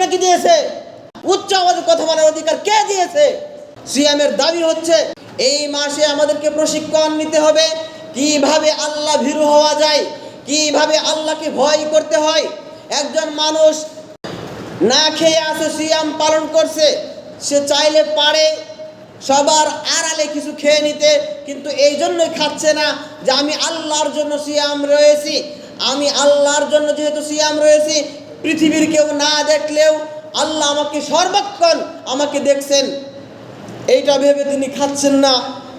আপনাকে দিয়েছে? উচ্চ আওয়াজে কথা বলার অধিকার কে দিয়েছে? সিয়ামের দাবি হচ্ছে, এই মাসে আমাদেরকে প্রশিক্ষণ নিতে হবে। কীভাবে আল্লাহ ভীরু হওয়া যায়? কীভাবে আল্লাহকে ভয় করতে হয়? একজন মানুষ না খেয়ে আসে সিয়াম পালন করছে। সে চাইলে পারে সবার আড়ালে কিছু খেয়ে নিতে, কিন্তু এই জন্যই খাচ্ছে না যে আমি আল্লাহর জন্য সিয়াম রয়েছি। আমি আল্লাহর জন্য যেহেতু সিয়াম রয়েছি পৃথিবীর কেউ না দেখলেও আল্লাহ আমাকে সর্বক্ষণ আমাকে দেখছেন। এইটা ভেবে তিনি খাচ্ছেন না।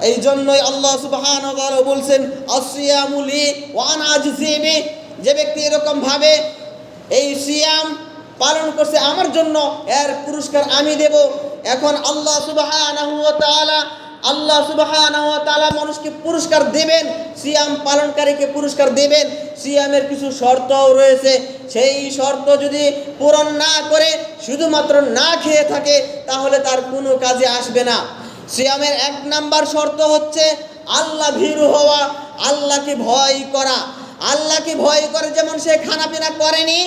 এই জন্যই আল্লাহ সুবহান বলছেন আসিয়ামুলি ওয়ান আজিবি যে ব্যক্তি এরকম ভাবে এই সিয়াম পালন করছে আমার জন্য, এর পুরস্কার আমি দেব। এখন আল্লাহ সুবহানাহু ওয়া আল্লাহ সুবহানাহু ওয়া মানুষকে পুরস্কার দেবেন, সিয়াম পালনকারীকে পুরস্কার দেবেন। সিয়ামের কিছু শর্তও রয়েছে। সেই শর্ত যদি পূরণ না করে, শুধুমাত্র না খেয়ে থাকে, তাহলে তার কোনো কাজে আসবে না। সিয়ামের এক নাম্বার শর্ত হচ্ছে আল্লাহ ভীরু হওয়া, আল্লাহকে ভয় করা। আল্লাহকে ভয় করে যেমন সে খানাপিনা করেনি,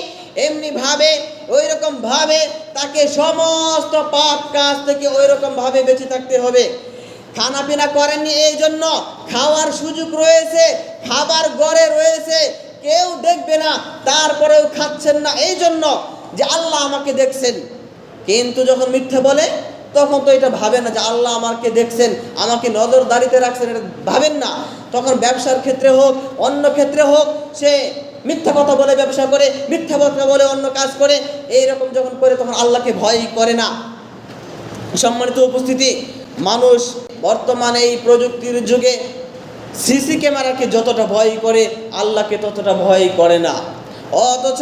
এমনি ভাবে ওই রকম ভাবে তাকে সমস্ত পাপ কাজ থেকে ওই রকম ভাবে বেঁচে থাকতে হবে। খানাপিনা করেননি এই জন্য খাওয়ার সুযোগ রয়েছে, খাবার গড়ে রয়েছে কেউ দেখবে না, তারপরেও খাচ্ছেন না। এই জন্য যে আল্লাহ আমাকে দেখছেন। কিন্তু যখন মিথ্যে বলে, তখন তো এটা ভাবে না যে আল্লাহ আমাকে দেখছেন, আমাকে নজরদারিতে রাখছেন, এটা ভাবেন না। তখন ব্যবসার ক্ষেত্রে হোক, অন্য ক্ষেত্রে হোক, সে মিথ্যা কথা বলে, ব্যবসা করে, মিথ্যা কথা বলে, অন্য কাজ করে এই রকম যখন করে, তখন আল্লাহকে ভয় করে না। সম্মানিত উপস্থিতি, মানুষ বর্তমানে এই প্রযুক্তির যুগে সিসি ক্যামেরাকে যতটা ভয় করে, আল্লাহকে ততটা ভয় করে না। অথচ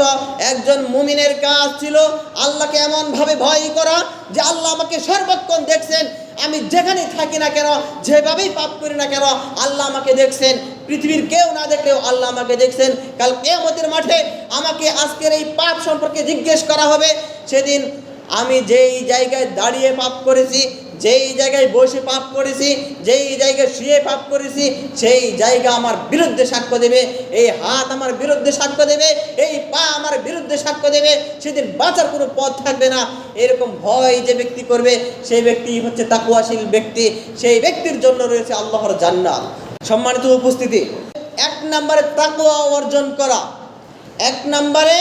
একজন মুমিনের কাজ ছিল আল্লাহকে এমনভাবে ভয় করা যে আল্লাহ আমাকে সর্বক্ষণ দেখছেন, আমি যেখানেই থাকি না কেন, যেভাবেই পাপ করি না কেন, আল্লাহ আমাকে দেখছেন। পৃথিবীর কেউ না দেখলেও আল্লাহ আমাকে দেখছেন। কাল কেয়ামতের মাঠে আমাকে আজকের এই পাপ সম্পর্কে জিজ্ঞেস করা হবে। সেদিন আমি যেই জায়গায় দাঁড়িয়ে পাপ করেছি যেই জায়গায় বসে পাপ করেছি, যেই জায়গায় শুয়ে পাপ করেছি, সেই জায়গা আমার বিরুদ্ধে সাক্ষ্য দেবে। এই হাত আমার বিরুদ্ধে সাক্ষ্য দেবে, এই পা আমার বিরুদ্ধে সাক্ষ্য দেবে। সেদিন বাঁচার কোনো পথ থাকবে না। এরকম ভয় যে ব্যক্তি করবে, সেই ব্যক্তি হচ্ছে তাকুয়াশীল ব্যক্তি। সেই ব্যক্তির জন্য রয়েছে আল্লাহর জান্নাত। সম্মানিত উপস্থিতি, এক নম্বরে তাকুয়া অর্জন করা। এক নম্বরে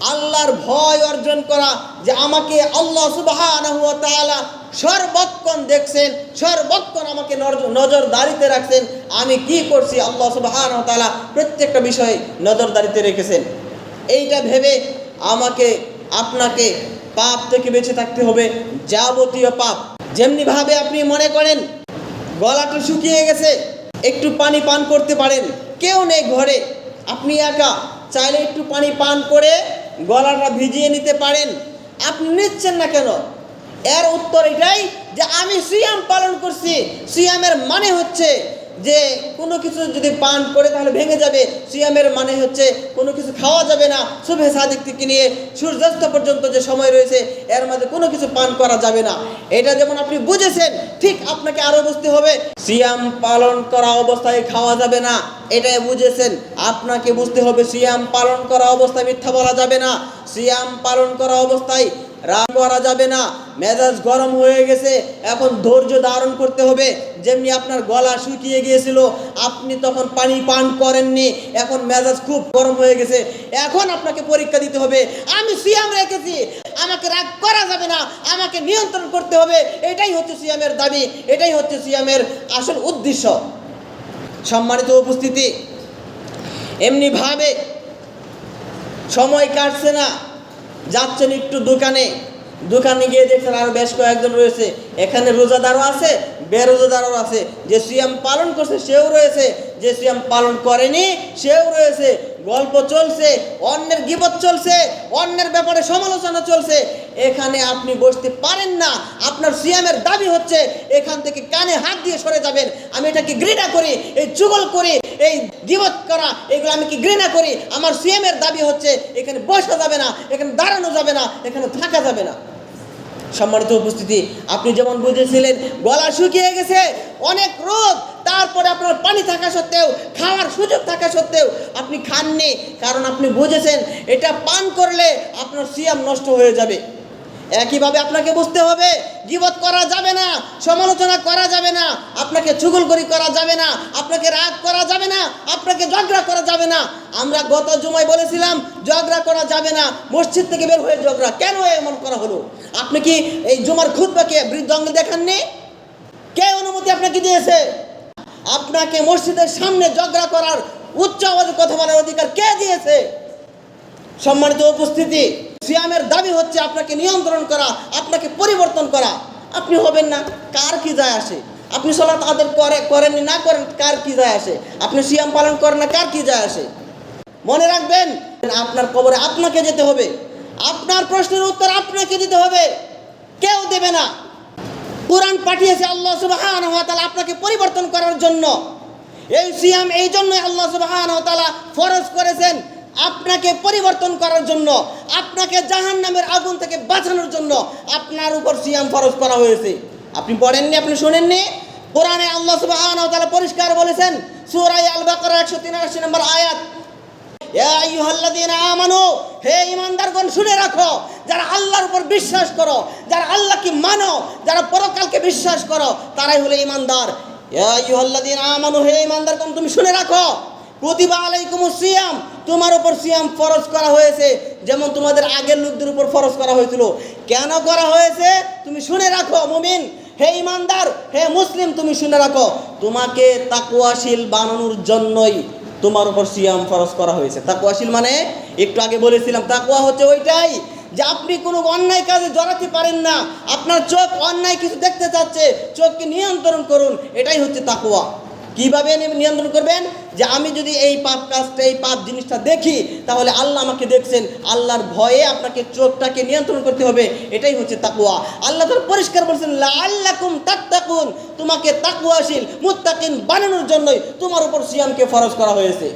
আল্লাহর ভয় অর্জন করা যে আমাকে আল্লাহ ওয়া সর্বক্ষণ দেখছেন, সর্বক্ষণ আমাকে নজ- নজরদারিতে রাখছেন। আমি কি করছি? আল্লাহ তাআলা প্রত্যেকটা বিষয়ে নজরদারিতে রেখেছেন। এইটা ভেবে আমাকে, আপনাকে পাপ থেকে বেঁচে থাকতে হবে, যাবতীয় পাপ। যেমনি ভাবে আপনি মনে করেন, গলাটা শুকিয়ে গেছে, একটু পানি পান করতে পারেন। কেউ নেই ঘরে। আপনি একা, চাইলে একটু পানি পান করে গলাটা ভিজিয়ে নিতে পারেন। আপনি নিচ্ছেন না কেন? এর উত্তর এটাই যে আমি সিয়াম পালন করছি। সিয়ামের মানে হচ্ছে যে কোনো কিছু যদি পান করে তাহলে ভেঙে যাবে। সিয়ামের মানে হচ্ছে কোনো কিছু খাওয়া যাবে না। শুভে সাদিক থেকে নিয়ে সূর্যাস্ত পর্যন্ত যে সময় রয়েছে, এর মধ্যে কোনো কিছু পান করা যাবে না। এটা যেমন আপনি বুঝেছেন, ঠিক আপনাকে আরও বুঝতে হবে, সিয়াম পালন করা অবস্থায় খাওয়া যাবে না। এটাই বুঝেছেন, আপনাকে বুঝতে হবে, সিয়াম পালন করা অবস্থায় মিথ্যা বলা যাবে না। সিয়াম পালন করা অবস্থায় রাগ করা যাবে না। মেজাজ গরম হয়ে গেছে, এখন ধৈর্য ধারণ করতে হবে। যেমনি আপনার গলা শুকিয়ে গিয়েছিল, আপনি তখন পানি পান করেননি, এখন মেজাজ খুব গরম হয়ে গেছে। এখন আপনাকে পরীক্ষা দিতে হবে, আমি সিয়াম রেখেছি, আমাকে রাগ করা যাবে না, আমাকে নিয়ন্ত্রণ করতে হবে। এটাই হচ্ছে সিয়ামের দাবি, এটাই হচ্ছে সিয়ামের আসল উদ্দেশ্য। সম্মানিত উপস্থিতি, এমনিভাবে সময় কাটছে না যাচ্ছেন একটু দোকানে। দোকানে গিয়ে দেখছেন আরও বেশ কয়েকজন রয়েছে। এখানে রোজাদারও আছে, বেরোজাদারও আছে। যে সিয়াম পালন করছে সেও রয়েছে, যে সিয়াম পালন করেনি সেও রয়েছে। গল্প চলছে, অন্যের গিবত চলছে, অন্যের ব্যাপারে সমালোচনা চলছে। এখানে আপনি বসতে পারেন না, আপনার সিয়ামের দাবি হচ্ছে, এখান থেকে কানে হাত দিয়ে সরে যাবেন। আমি এটাকে ঘৃণা করি, এই যুগল করি এই গিবত করা, এগুলো আমি কি ঘৃণা করি? আমার সিএমের দাবি হচ্ছে, এখানে বসা যাবে না, এখানে দাঁড়ানো যাবে না, এখানে থাকা যাবে না। সম্মানিত উপস্থিতি, আপনি যেমন বুঝেছিলেন, গলা শুকিয়ে গেছে, অনেক রোগ, তারপরে আপনার পানি থাকা সত্ত্বেও, খাওয়ার সুযোগ থাকা সত্ত্বেও আপনি খাননি, কারণ আপনি বুঝেছেন, এটা পান করলে আপনার সিয়াম নষ্ট হয়ে যাবে। একইভাবে আপনাকে বুঝতে হবে, গিবত করা যাবে না, সমালোচনা করা যাবে না, আপনাকে চুগলখড়ি করা যাবে না, আপনাকে রাগ করা যাবে না, আপনাকে ঝগড়া করা যাবে না। আমরা গত জুমায় বলেছিলাম, ঝগড়া করা যাবে না, মসজিদ থেকে বের হয়ে ঝগড়া। কেন এমন করা হলো? আপনি কি এই জুমার খুদ্বাকে বৃদ্ধ অঙ্গে দেখাননি? কে অনুমতি আপনাকে দিয়েছে? আপনাকে মসজিদের সামনে ঝগড়া করার উচ্চ আওয়াজে কথা বলার অধিকার কে দিয়েছে? সম্মানিত উপস্থিতি সিয়ামের দাবি হচ্ছে আপনাকে নিয়ন্ত্রণ করা, আপনাকে পরিবর্তন করা। আপনি হবেন না, কার কি যায় আসে? আপনি সলাৎ আদের করে করেননি না করেন, কার কি যায় আসে? আপনি সিয়াম পালন করেন না, কার কি যায় আসে? মনে রাখবেন, আপনার কবরে আপনাকে যেতে হবে। আপনার প্রশ্নের উত্তর আপনাকে দিতে হবে। কেউ দেবে না। কোরআন পাঠিয়েছে আল্লাহ সুবহানাহু ওয়া তাআলা আপনাকে পরিবর্তন করার জন্য। এই সিয়াম এই জন্যই আল্লাহ সুবহানাহু ওয়া তাআলা ফরজ করেছেন। আপনাকে পরিবর্তন করার জন্য, আপনাকে জাহান্নামের আগুন থেকে বাঁচানোর জন্য আপনার উপর সিয়াম ফরজ করা হয়েছে। আপনি পড়েননি, আপনি শোনেননি? কোরআনে আল্লাহ তাআলা পরিষ্কার বলেছেন সূরা আল বাকারা 183 নম্বর আয়াত আমানু, হে ঈমানদারগণ, শুনে রাখো, যারা আল্লাহর উপর বিশ্বাস করো, যারা আল্লাহকে মানো, যারা পরকালকে বিশ্বাস করো, তারাই হলো ঈমানদার। ইয়া আইয়ুহাল্লাযীনা আমানু, হে ঈমানদারগণ, তুমি শুনে রাখো। কুতিবা আলাইকুমুস সিয়াম। তোমার উপর সিয়াম ফরজ করা হয়েছে। যেমন তোমাদের আগের লোকদের উপর ফরজ করা হয়েছিল। কেন করা হয়েছে? তুমি শুনে রাখো, মুমিন। হে ইমানদার, হে মুসলিম, তুমি শুনে রাখো। তোমাকে তাকুয়াশীল বানানোর জন্যই তোমার উপর সিয়াম ফরজ করা হয়েছে। তাকুয়াশীল মানে? একটু আগে বলেছিলাম তাকুয়া হচ্ছে ওইটাই যে আপনি কোনো অন্যায় কাজে জড়াতে পারেন না। আপনার চোখ অন্যায় কিছু দেখতে চাচ্ছে, চোখকে নিয়ন্ত্রণ করুন। এটাই হচ্ছে তাকুয়া কীভাবে নিয়ন্ত্রণ করবেন? যে আমি যদি এই পাপ কাজটা, এই পাপ জিনিসটা দেখি, তাহলে আল্লাহ আমাকে দেখছেন, আল্লাহর ভয়ে আপনাকে চোখটাকে নিয়ন্ত্রণ করতে হবে। এটাই হচ্ছে তাকুয়া আল্লাহ তার পরিষ্কার বলছেন আল্লাকুম তাকুন তোমাকে তাকুয়াশীল মুত্তাকিন বানানোর জন্যই তোমার উপর সিয়ামকে ফরজ করা হয়েছে।